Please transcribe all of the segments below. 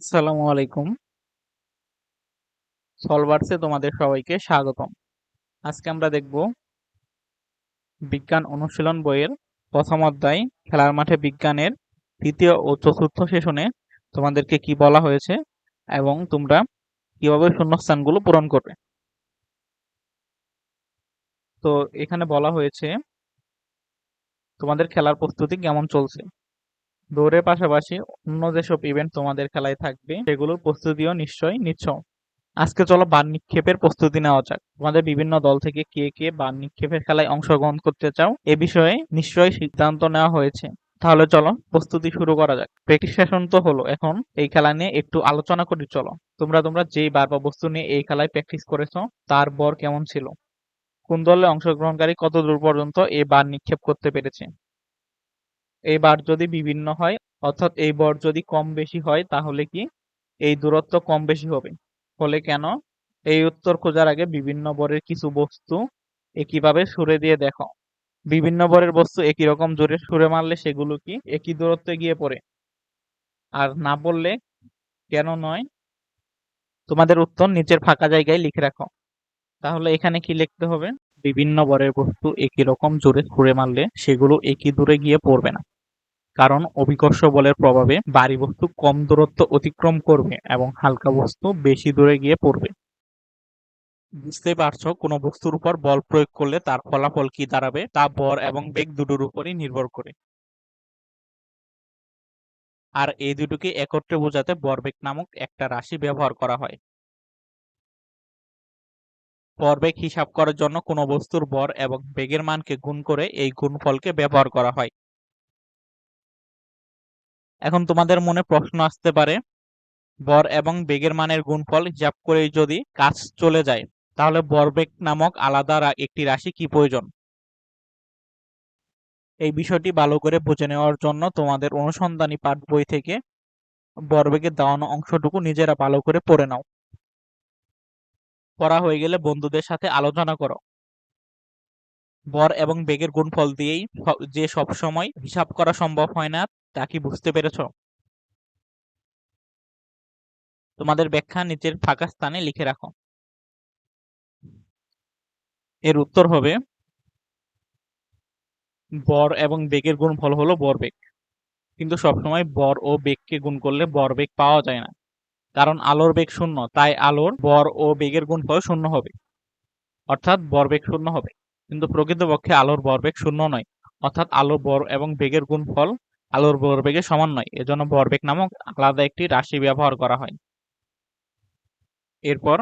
আসসালামু আলাইকুম। সলভার্সে তোমাদের সবাইকে স্বাগতম। আজকে আমরা দেখব বিজ্ঞান অনুশীলন বইয়ের প্রথম অধ্যায়, খেলার মাঠে বিজ্ঞানের তৃতীয় ও চতুর্থ সেশনে তোমাদেরকে কি বলা হয়েছে এবং তোমরা কীভাবে শূন্যস্থানগুলো পূরণ করবে। তো এখানে বলা হয়েছে তোমাদের খেলার প্রস্তুতি কেমন চলছে? দৌড়ের পাশাপাশি অন্য যেসব ইভেন্ট তোমাদের খেলায় থাকবে, সেগুলোর প্রস্তুতিও নিশ্চয়ই নিচ্ছ। আজকে চলো বান নিক্ষেপের প্রস্তুতি নেওয়া যাক। তোমাদের বিভিন্ন দল থেকে কে কে বান নিক্ষেপের খেলায় অংশগ্রহণ করতে চাও, এ বিষয়ে নিশ্চয়ই সিদ্ধান্ত নেওয়া হয়েছে। তাহলে চলো প্রস্তুতি শুরু করা যাক। প্র্যাকটিস সেশন তো হলো এখন, এই খেলা নিয়ে একটু আলোচনা করি, চলো। তোমরা তোমরা যেই বার বা বস্তু নিয়ে এই খেলায় প্র্যাকটিস করেছ, তার বর কেমন ছিল? কোন দলে অংশগ্রহণকারী কত দূর পর্যন্ত এই বার নিক্ষেপ করতে পেরেছে? এই বার যদি বিভিন্ন হয়, অর্থাৎ এই বর যদি কম বেশি হয়, তাহলে কি এই দূরত্ব কম বেশি হবে। ফলে কেন? এই উত্তর খোঁজার আগে বিভিন্ন বরের কিছু বস্তু একইভাবে সুরে দিয়ে দেখো। বিভিন্ন বরের বস্তু একই রকম জোরে সুরে মারলে সেগুলো কি একই দূরত্বে গিয়ে পড়ে। আর না বললে কেন নয়? তোমাদের উত্তর নিচের ফাঁকা জায়গায় লিখে রাখো। তাহলে এখানে কি লিখতে হবে? বিভিন্ন বরের বস্তু একই রকম জোরে ছুঁড়ে মারলে সেগুলো একই দূরে গিয়ে পড়বে না। কারণ অভিকর্ষ বলের প্রভাবে ভারী বস্তু কম দূরত্ব অতিক্রম করবে এবং হালকা বস্তু বেশি দূরে গিয়ে পড়বে। বুঝতে পারছ কোনো বস্তুর উপর বল প্রয়োগ করলে তার ফলাফল কি দাঁড়াবে তা বর এবং বেগ দুটোর উপরই নির্ভর করে। আর এই দুটোকে একত্রে বোঝাতে বরবেগ নামক একটা রাশি ব্যবহার করা হয়। ভরবেগ হিসাব করার জন্য কোনো বস্তুর ভর এবং বেগের মানকে গুণ করে এই গুণফলকে ব্যবহার করা হয়। এখন তোমাদের মনে প্রশ্ন আসতে পারে, বর এবং বেগের মানের গুণফল হিসাব করে যদি কাজ চলে যায়, তাহলে বরবেগ নামক আলাদা একটি রাশি কি প্রয়োজন? এই বিষয়টি ভালো করে বুঝে নেওয়ার জন্য তোমাদের অনুসন্ধানী পাঠ বই থেকে বরবেগের দেওয়ানো অংশটুকু নিজেরা ভালো করে পড়ে নাও। পড়া হয়ে গেলে বন্ধুদের সাথে আলোচনা করো। বর এবং বেগের গুণফল দিয়েই যে সব সময় হিসাব করা সম্ভব হয় না, তা কি বুঝতে পেরেছ? তোমাদের ব্যাখ্যা নিচের ফাঁকা স্থানে লিখে রাখো। এর উত্তর হবে, বর এবং বেগের গুণফল হলো বরবেগ। কিন্তু সবসময় বর ও বেগকে গুণ করলে বরবেগ পাওয়া যায় না। কারণ আলোর বেগ শূন্য, তাই আলোর বর ও বেগের গুণফল শূন্য হবে। অর্থাৎ বরবেগ শূন্য হবে। কিন্তু প্রকৃতপক্ষে আলোর বরবেগ শূন্য নয়, অর্থাৎ আলো বর এবং বেগের গুণফল আলোর বরবেগের সমান নয়। এজন্য বরবেগ নামক আলাদা একটি রাশি ব্যবহার করা হয়। এরপর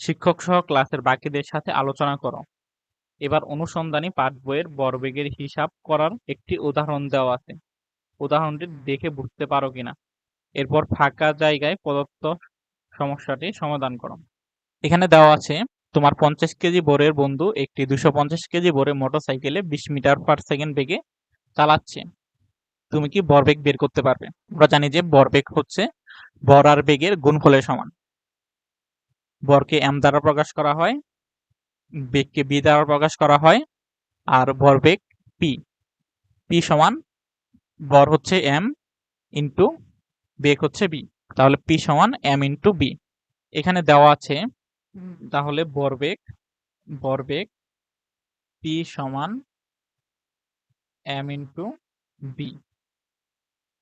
শিক্ষক সহ ক্লাসের বাকিদের সাথে আলোচনা করো। এবার অনুসন্ধানী পাঠ বইয়ের বরবেগের হিসাব করার একটি উদাহরণ দেওয়া আছে। উদাহরণটি দেখে বুঝতে পারো কিনা? এরপর ফাঁকা জায়গায় প্রদত্ত সমস্যাটি সমাধান করো। এখানে দেওয়া আছে তোমার পঞ্চাশ কেজি বোরের বন্ধু একটি দুশো পঞ্চাশ কেজি বোরের মোটরসাইকেলে বিশ মিটার পার সেকেন্ড বেগে চালাচ্ছে। তুমি কি বরবেগ বের করতে পারবে? আমরা জানি যে বরবেগ হচ্ছে বর আর বেগের গুণফলের সমান। বরকে এম দ্বারা প্রকাশ করা হয়, বেগকে বি দ্বারা প্রকাশ করা হয়, আর ভরবেগ পি পি সমান বর হচ্ছে এম ইন্টু বেগ হচ্ছে বি তাহলে পি সমান এম ইন্টু বি এখানে দেওয়া আছে তাহলে বরবেগ বরবেগ পি সমান এম ইন্টু বি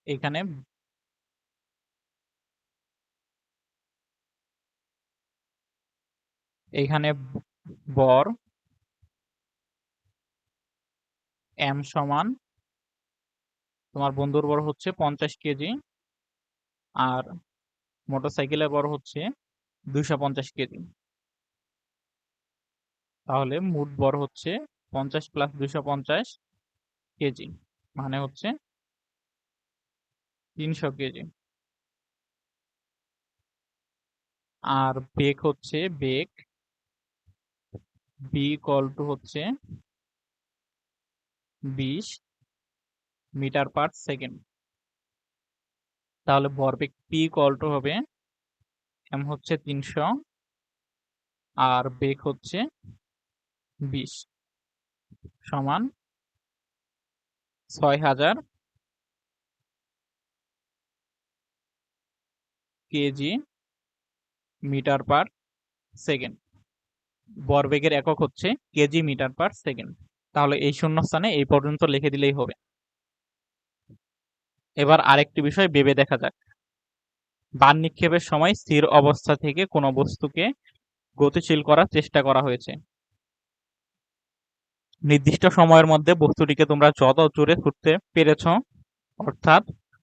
এখানে এখানে বর এম সমান তোমার বন্ধুর বর হচ্ছে পঞ্চাশ কেজি আর মোটরসাইকেলের বড় হচ্ছে দুইশো পঞ্চাশ কেজি। তাহলে মোট বড় হচ্ছে পঞ্চাশ প্লাস দুশো পঞ্চাশ কেজি। মানে হচ্ছে তিনশো কেজি। আর বেগ হচ্ছে, বেগ বি কল টু হচ্ছে বিশ মিটার পার সেকেন্ড। তাহলে ভরবেগ পি কলটো হবে এম হচ্ছে তিনশো আর বেগ হচ্ছে বিশ সমান ছয় হাজার কেজি মিটার পার সেকেন্ড। ভরবেগের একক হচ্ছে কেজি মিটার পার সেকেন্ড। তাহলে এই শূন্যস্থানে এই পর্যন্ত লিখে দিলেই হবে। এবার আরেকটি বিষয় ভেবে দেখা যাক। বান নিক্ষেপের সময় স্থির অবস্থা থেকে কোনো বস্তুকে গতিশীল করার চেষ্টা করা হয়েছে। নির্দিষ্ট সময়ের মধ্যে বস্তুটিকে তোমরা যত জোরে ছুটতে পেরেছ, অর্থাৎ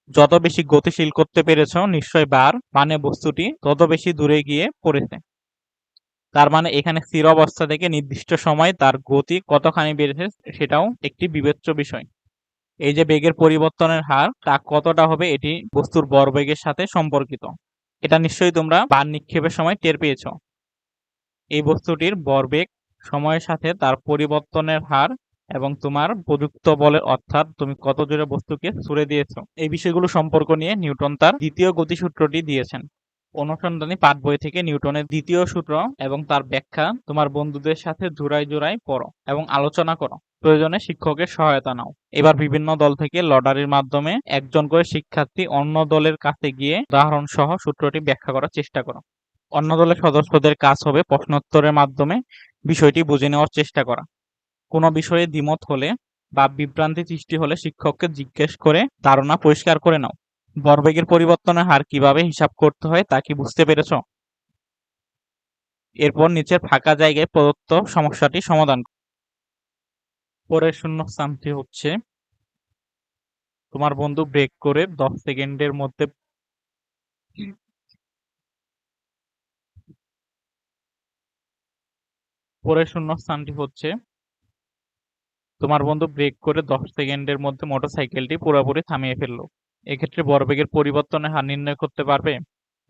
যত বেশি গতিশীল করতে পেরেছ, নিশ্চয় বার মানে বস্তুটি তত বেশি দূরে গিয়ে পড়েছে। তার মানে এখানে স্থির অবস্থা থেকে নির্দিষ্ট সময় তার গতি কতখানি বেড়েছে সেটাও একটি বিবেচ্য বিষয়। এই যে বেগের পরিবর্তনের হার, তা কতটা হবে এটি বস্তুর ভরবেগের সাথে সম্পর্কিত। এটা নিশ্চয়ই তোমরা বান নিক্ষেপের সময় টের পেয়েছ। এই বস্তুটির ভরবেগ সময়ের সাথে তার পরিবর্তনের হার এবং তোমার প্রযুক্ত বলে অর্থাৎ তুমি কত জোরে বস্তুকে ছুড়ে দিয়েছ। এই বিষয়গুলো সম্পর্ক নিয়ে নিউটন তার দ্বিতীয় গতিসূত্রটি দিয়েছেন। অনুসন্ধানী পাঠ বই থেকে নিউটনের দ্বিতীয় সূত্র এবং তার ব্যাখ্যা তোমার বন্ধুদের সাথে জোড়ায় জোড়ায় পড়ো এবং আলোচনা করো। প্রয়োজনে শিক্ষকের সহায়তা নাও। এবার বিভিন্ন দল থেকে লটারির মাধ্যমে একজন করে শিক্ষার্থী অন্য দলের কাছে গিয়ে উদাহরণ সহ সূত্রটি ব্যাখ্যা করার চেষ্টা করো। অন্য দলের সদস্যদের কাজ হবে প্রশ্নোত্তরের মাধ্যমে বিষয়টি বুঝে নেওয়ার চেষ্টা করা। কোনো বিষয়ে দ্বিমত হলে বা বিভ্রান্তি সৃষ্টি হলে শিক্ষককে জিজ্ঞেস করে ধারণা পরিষ্কার করে নাও। ভরবেগের পরিবর্তনের হার কীভাবে হিসাব করতে হয় তা কি বুঝতে পেরেছ? এরপর নিচের ফাঁকা জায়গায় প্রদত্ত সমস্যাটি সমাধান পরের শূন্যস্থানটি হচ্ছে, তোমার বন্ধু ব্রেক করে দশ সেকেন্ডের মধ্যে পরের শূন্যস্থানটি হচ্ছে তোমার বন্ধু ব্রেক করে দশ সেকেন্ডের মধ্যে মোটরসাইকেলটি পুরোপুরি থামিয়ে ফেলল। এক্ষেত্রে বরবেগের পরিবর্তনের হার নির্ণয় করতে পারবে।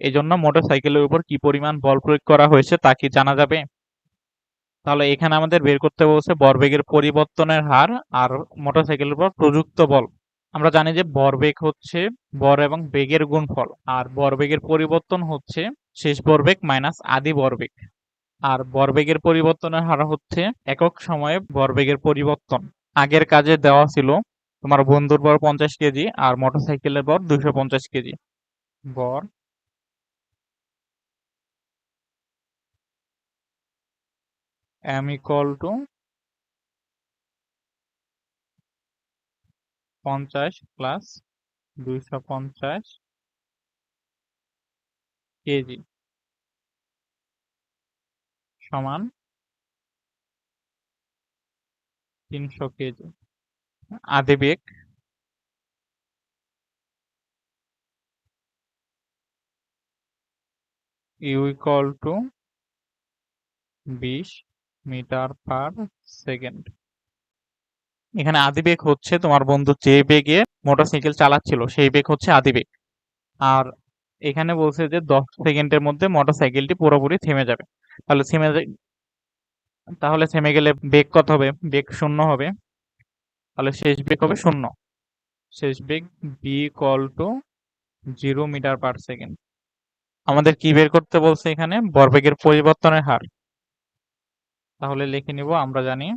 এই জন্য মোটরসাইকেলের উপর কি পরিমাণ বল প্রয়োগ করা হয়েছে তা কি জানা যাবে? তাহলে এখানে আমাদের বের করতে বলছে বরবেগের পরিবর্তনের হার আর মোটরসাইকেলের উপর প্রযুক্ত বল। আমরা জানি যে বরবেগ হচ্ছে বর এবং বেগের গুণফল, আর বরবেগের পরিবর্তন হচ্ছে শেষ বরবেগ মাইনাস আদি ভরবেগ আর ভরবেগের পরিবর্তনের হার হচ্ছে একক সময়ে ভরবেগের পরিবর্তন। আগের কাজে দেওয়া ছিল তোমার বন্ধুর বর পঞ্চাশ কেজি আর মোটরসাইকেলের বর দুইশো পঞ্চাশ কেজি। বর। এম ইকুয়াল টু পঞ্চাশ প্লাস দুইশো পঞ্চাশ কেজি। সমান তিনশো কেজি। আদিবেগ ইউ ইকুয়াল টু বিশ মিটার পার সেকেন্ড। এখানে আদিবেগ হচ্ছে তোমার বন্ধু যে বেগে মোটরসাইকেল চালাচ্ছিল, সেই বেগ হচ্ছে আদিবেগ আর এখানে বলছে যে দশ সেকেন্ডের মধ্যে মোটরসাইকেলটি পুরোপুরি থেমে যাবে। তাহলে থেমে তাহলে থেমে গেলে বেগ কত হবে? বেগ শূন্য হবে। তাহলে শেষ বেগ হবে শূন্য। শেষ বেগ be call to zero metre per second আমাদের কি বের করতে বলছে এখানে? বরবেগের পরিবর্তনের হার। তাহলে লিখে নিব, আমরা জানি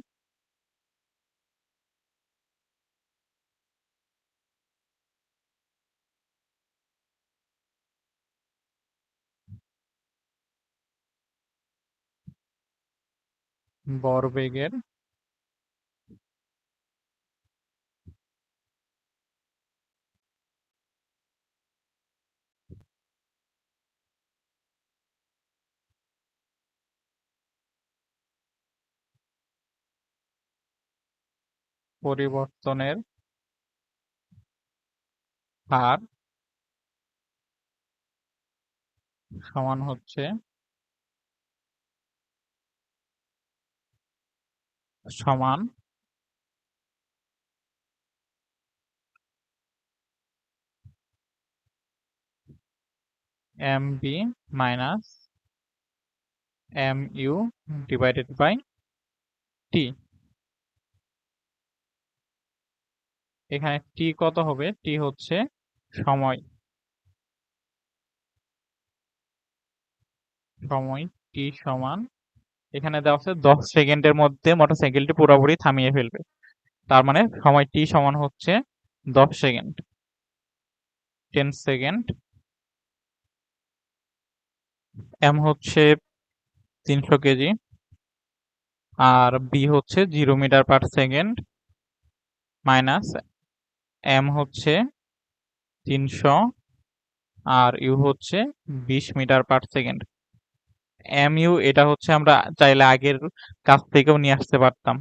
ভরবেগের পরিবর্তনের হার সমান হচ্ছে সমান। M v minus m u divided by t এখানে টি কত হবে? টি হচ্ছে সময়। সময় টি সমান এখানে দেওয়া আছে, দশ সেকেন্ডের মধ্যে মোটরসাইকেলটি পুরোপুরি থামিয়ে ফেলবে। তার মানে সময় টি সমান হচ্ছে দশ সেকেন্ড। Ten second. এম হচ্ছে তিনশো কেজি। আর বি হচ্ছে zero metre per second minus m হচ্ছে তিনশো। আর ইউ হচ্ছে বিশ metre per second. M u এটা হচ্ছে আমরা চাইলে আগের কাছ থেকেও নিয়ে আসতে পারতাম।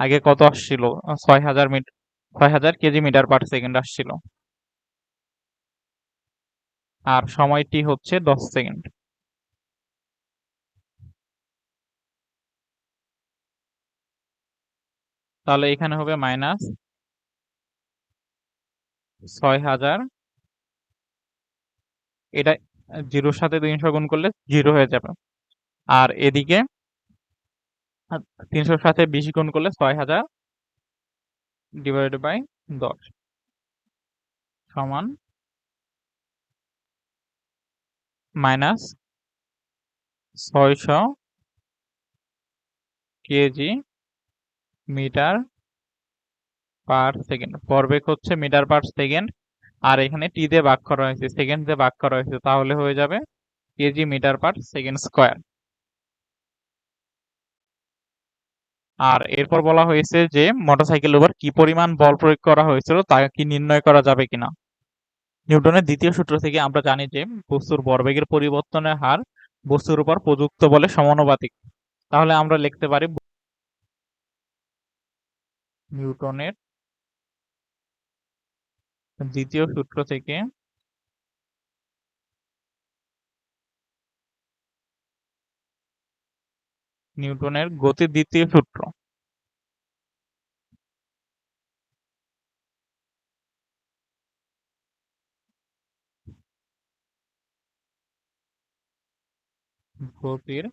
আগে কত আসছিল? ছয় হাজার মিটার ছয় হাজার কেজি মিটার পার সেকেন্ড আসছিল। আর সময়টি হচ্ছে দশ সেকেন্ড। তাহলে এখানে হবে মাইনাস ছয় হাজার। এটা জিরোর সাথে তিনশো গুণ করলে জিরো হয়ে যাবে। আর এদিকে তিনশোর সাথে বিশ গুণ করলে ছয় হাজার ডিভাইডেড বাই দশ। সমান মাইনাস ছয়শো কেজি মিটার পার সেকেন্ড পরবেগ হচ্ছে মিটার পার সেকেন্ড আর এখানে টি দিয়ে ভাগ করা হয়েছে সেকেন্ড দিয়ে ভাগ করা হয়েছে তাহলে হয়ে যাবে KG metre per second square আর এরপর বলা হয়েছে যে মোটরসাইকেলের উপর কি পরিমাণ বল প্রয়োগ করা হয়েছিল, তা কি নির্ণয় করা যাবে কিনা? নিউটনের দ্বিতীয় সূত্র থেকে আমরা জানি যে, বস্তুর ভরবেগের পরিবর্তনের হার বস্তুর উপর প্রযুক্ত বলে সমানুপাতিক। তাহলে আমরা লিখতে পারি নিউটনের দ্বিতীয় সূত্র থেকে নিউটনের গতির দ্বিতীয় সূত্র। গতির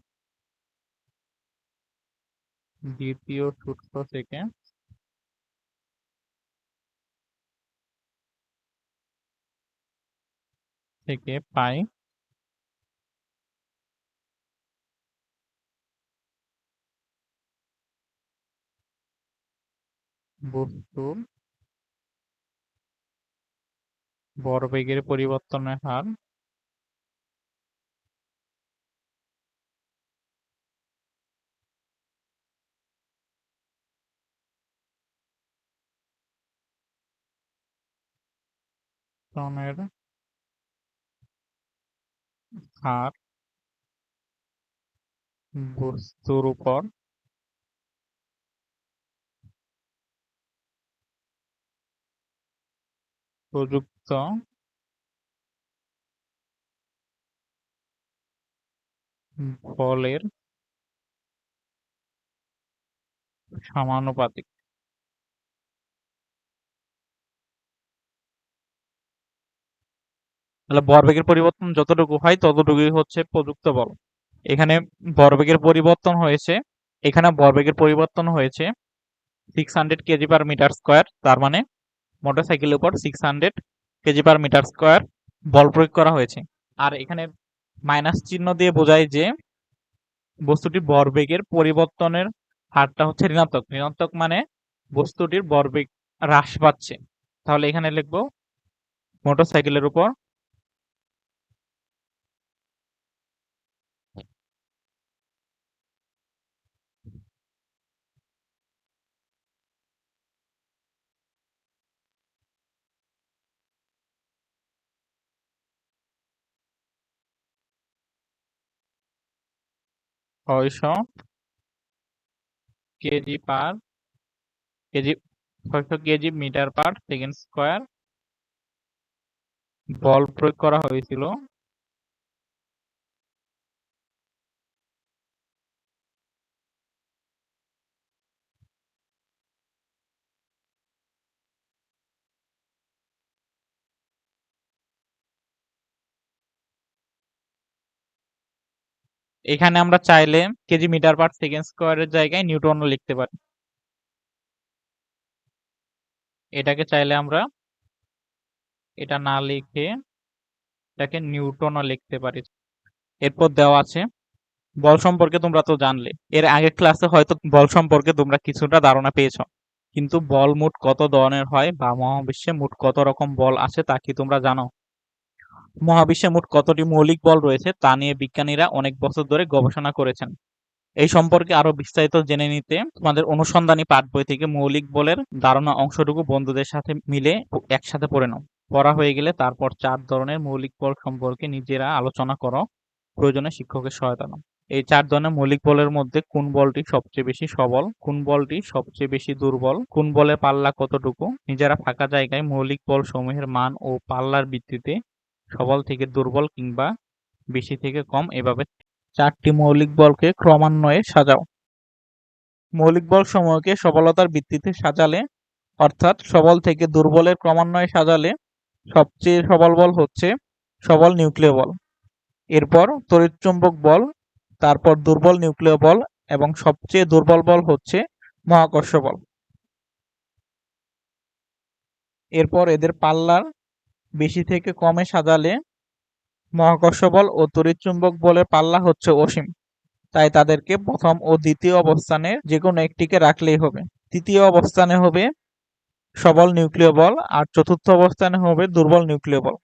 দ্বিতীয় সূত্র থেকে থেকে পাই বস্তুর ভরবেগের পরিবর্তনের হার টনের হার বস্তুর উপর প্রযুক্ত বলের সমানুপাতিক। তাহলে ভরবেগের পরিবর্তন যতটুকু হয় ততটুকুই হচ্ছে প্রযুক্ত বল। এখানে ভরবেগের পরিবর্তন হয়েছে। এখানে ভরবেগের পরিবর্তন হয়েছে six hundred KG per metre square তার মানে মোটরসাইকেলের উপর six hundred KG per metre square বল প্রয়োগ করা হয়েছে। আর এখানে মাইনাস চিহ্ন দিয়ে বোঝায় যে বস্তুটি ভরবেগের পরিবর্তনের হারটা হচ্ছে ঋণাত্মক। ঋণাত্মক মানে বস্তুটির ভরবেগ হ্রাস পাচ্ছে। তাহলে এখানে লিখব মোটরসাইকেলের উপর ছয়শো কেজি পার কেজি ছয়শো KG metre per second square বল প্রয়োগ করা হয়েছিল। এখানে আমরা চাইলে কেজি মিটার পার সেকেন্ড স্কোয়ারের জায়গায় নিউটনও লিখতে পারি। এটাকে চাইলে আমরা এটা না লিখে এটাকে নিউটনও লিখতে পারি। এরপর দেওয়া আছে, বল সম্পর্কে তোমরা তো জানলে। এর আগের ক্লাসে হয়তো বল সম্পর্কে তোমরা কিছুটা ধারণা পেয়েছ, কিন্তু বল মোট কত ধরনের হয় বা মহাবিশ্বে মোট কত রকম বল আছে তা কি তোমরা জানো? মহাবিশ্বে মোট কতটি মৌলিক বল রয়েছে তা নিয়ে বিজ্ঞানীরা অনেক বছর ধরে গবেষণা করেছেন। এই সম্পর্কে আরও বিস্তারিত জেনে নিতে তোমাদের অনুসন্ধানী পাঠ বই থেকে মৌলিক বলের ধারণা অংশটুকু বন্ধুদের সাথে মিলে একসাথে পড়ে নাও। পড়া হয়ে গেলে তারপর চার ধরনের মৌলিক বল সম্পর্কে নিজেরা আলোচনা করো। প্রয়োজনে শিক্ষকের সহায়তা নাও। এই চার ধরনের মৌলিক বলের মধ্যে কোন বলটি সবচেয়ে বেশি সবল, কোন বলটি সবচেয়ে বেশি দুর্বল, কোন বলের পাল্লা কতটুকু, নিজেরা ফাঁকা জায়গায় মৌলিক বল সমূহের মান ও পাল্লার ভিত্তিতে সবল থেকে দুর্বল কিংবা বেশি থেকে কম, এভাবে চারটি মৌলিক বলকে ক্রমান্বয়ে সাজাও। মৌলিক বল সমূহকে সবলতার ভিত্তিতে সাজালে, অর্থাৎ সবল থেকে দুর্বলের ক্রমান্বয়ে সাজালে সবচেয়ে সবল বল হচ্ছে সবল নিউক্লিয় বল। এরপর তড়িৎচুম্বক বল, তারপর দুর্বল নিউক্লিয় বল এবং সবচেয়ে দুর্বল বল হচ্ছে মহাকর্ষ বল। এরপর এদের পাল্লার বেশি থেকে কমে সাজালে মহাকর্ষ বল ও তড়িৎচুম্বক বলের পাল্লা হচ্ছে অসীম। তাই তাদেরকে প্রথম ও দ্বিতীয় অবস্থানে যে কোনো একটিকে রাখলেই হবে। তৃতীয় অবস্থানে হবে সবল নিউক্লিয় বল আর চতুর্থ অবস্থানে হবে দুর্বল নিউক্লিয় বল।